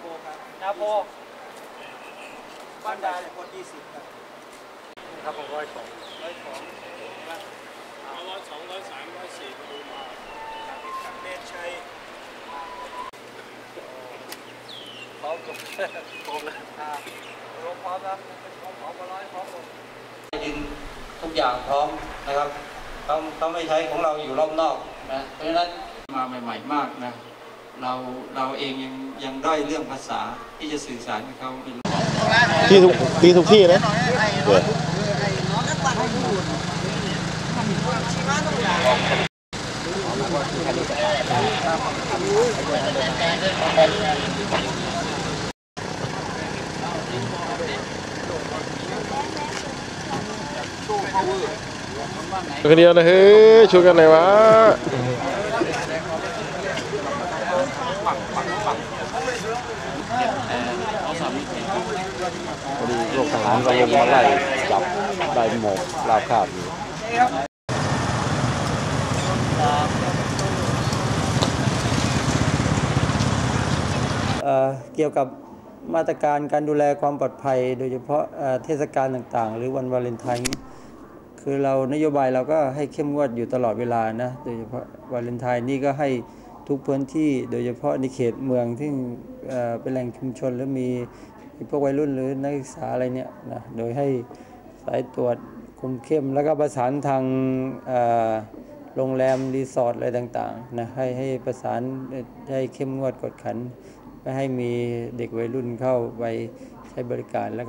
โพครับนาโพบ้านดาเนี่ยคนยี่สิบครับครับผมร้อยสองร้อยสองร้อยสองร้อยสามร้อยสี่ก็ดูมาครับเนนชัยพร้อมกับพร้อมแล้วรวมพร้อมแล้วพร้อมพร้อมาร้อยพร้อมหมดดินทุกอย่างพร้อมนะครับเขาเขาไม่ใช้ของเราอยู่รอบนอกนะเพราะฉะนั้นมาใหม่ ๆ มากนะ เราเราเองยังยังด้อยเรื่องภาษาที่จะสื่อสารกับเขาไม่รู้ที่ทุกที่ทุกที่นะเออคนเดียวนะเฮ้ยช่วยกันหน่อยวะ พอดีพวกทหารก็ยังมาไล่จับได้หมกลาบคาบอยู่เกี่ยวกับมาตรการการดูแลความปลอดภัย โดยเฉพาะเทศกาลต่างๆ หรือวันวาเลนไทน์คือเรานโยบายเราก็ให้เข้มงวดอยู่ตลอดเวลานะ โดยเฉพาะวาเลนไทน์นี่ก็ให้ ทุกพื้นที่โดยเฉพาะในเขตเมืองที่เป็นแหล่งชุมชนแล้วมีพวกวัยรุ่นหรือนักศึกษาอะไรเนี่ยนะโดยให้สายตรวจคุมเข้มแล้วก็ประสานทางโรงแรมรีสอร์ทอะไรต่างๆนะให้ให้ประสานให้เข้มงวดกดขัน ไม่ให้มีเด็กวัยรุ่นเข้าไปใช้บริการแล้วก็